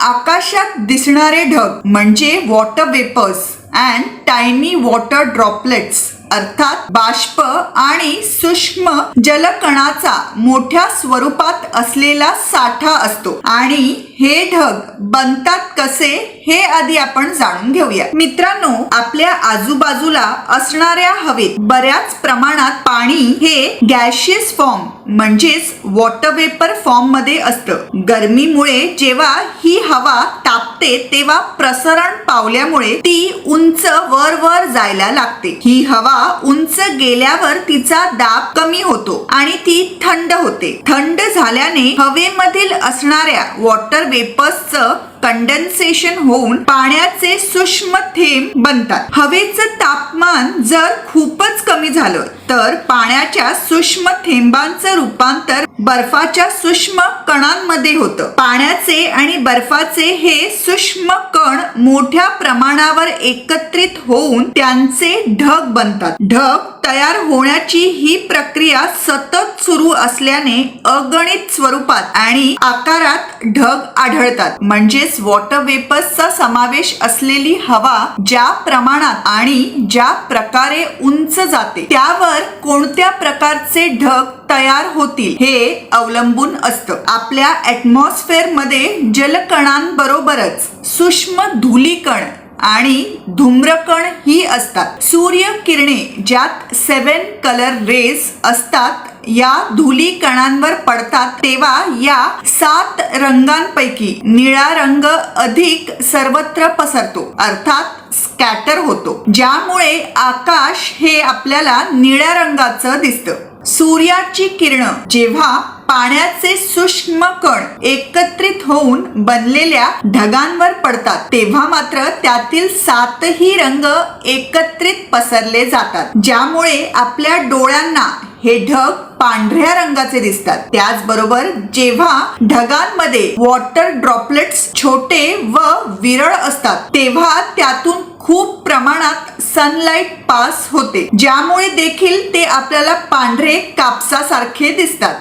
आकाशात दिसणारे ढग म्हणजे water vapours and tiny water droplets अर्थात बाष्प आणि सूक्ष्म जलकणाचा मोठ्या स्वरूपात असलेला साठा असतो. आणि हे ढग बनतात कसे हे आधी आपण जाणून घेऊया. मित्रांनो आपल्या आजूबाजूला असणाऱ्या हवेत बऱ्याच प्रमाणात पाणी हे गॅशियस फॉर्म म्हणजेच वॉटर वेपर फॉर्ममध्ये असतं. गरमीमुळे जेव्हा ही हवा तापते तेव्हा प्रसरण पावल्यामुळे ती उंच वर वर जायला लागते. ही हवा उंच गेल्यावर तिचा दाब कमी होतो आणि ती थंड होते. थंड झाल्याने हवेमधील असणाऱ्या वॉटर वेपर्सचं कंडेन्सेशन होऊन पाण्याचे सूक्ष्म थेंब बनतात. हवेचं तापमान जर खूपच कमी झालं तर पाण्याच्या सूक्ष्म थेंबांचं रूपांतर बर्फाच्या सूक्ष्म कणांमध्ये होतं. पाण्याचे आणि बर्फाचे हे सूक्ष्म कण मोठ्या प्रमाणावर एकत्रित होऊन त्यांचे ढग बनतात. ढग तयार होण्याची ही प्रक्रिया सतत सुरू असल्याने अगणित स्वरूपात आणि आकारात ढग आढळतात. म्हणजेच वॉटर वेपर्सचा समावेश असलेली हवा ज्या प्रमाणात आणि ज्या प्रकारे उंच जाते त्यावर कोणत्या प्रकारचे ढग तयार होतील हे अवलंबून असतं. आपल्या ॲटमॉस्फेअरमध्ये जलकणांबरोबरच सूक्ष्म धुलीकण आणि धूम्रकण ही असतात. सूर्य किरणे ज्यात सेवन कलर रेज असतात या धुली कणांवर पडतात तेव्हा या सात रंगांपैकी निळा रंग अधिक सर्वत्र पसरतो अर्थात स्कॅटर होतो. ज्यामुळे आकाश हे आपल्याला निळ्या रंगाचं दिसतं. सूर्याची किरणं जेव्हा पाण्याचे सूक्ष्म कण एकत्रित होऊन बनलेल्या ढगांवर पडतात तेव्हा मात्र त्यातील सातही रंग एकत्रित पसरले जातात ज्यामुळे आपल्या डोळ्यांना हे ढग पांढऱ्या रंगाचे दिसतात. त्याचबरोबर जेव्हा ढगांमध्ये वॉटर ड्रॉपलेट्स छोटे व विरळ असतात तेव्हा त्यातून खूप प्रमाणात सनलाइट पास होते. ज्यामुळे देखील ते आपल्याला पांढरे कापसासारखे दिसतात.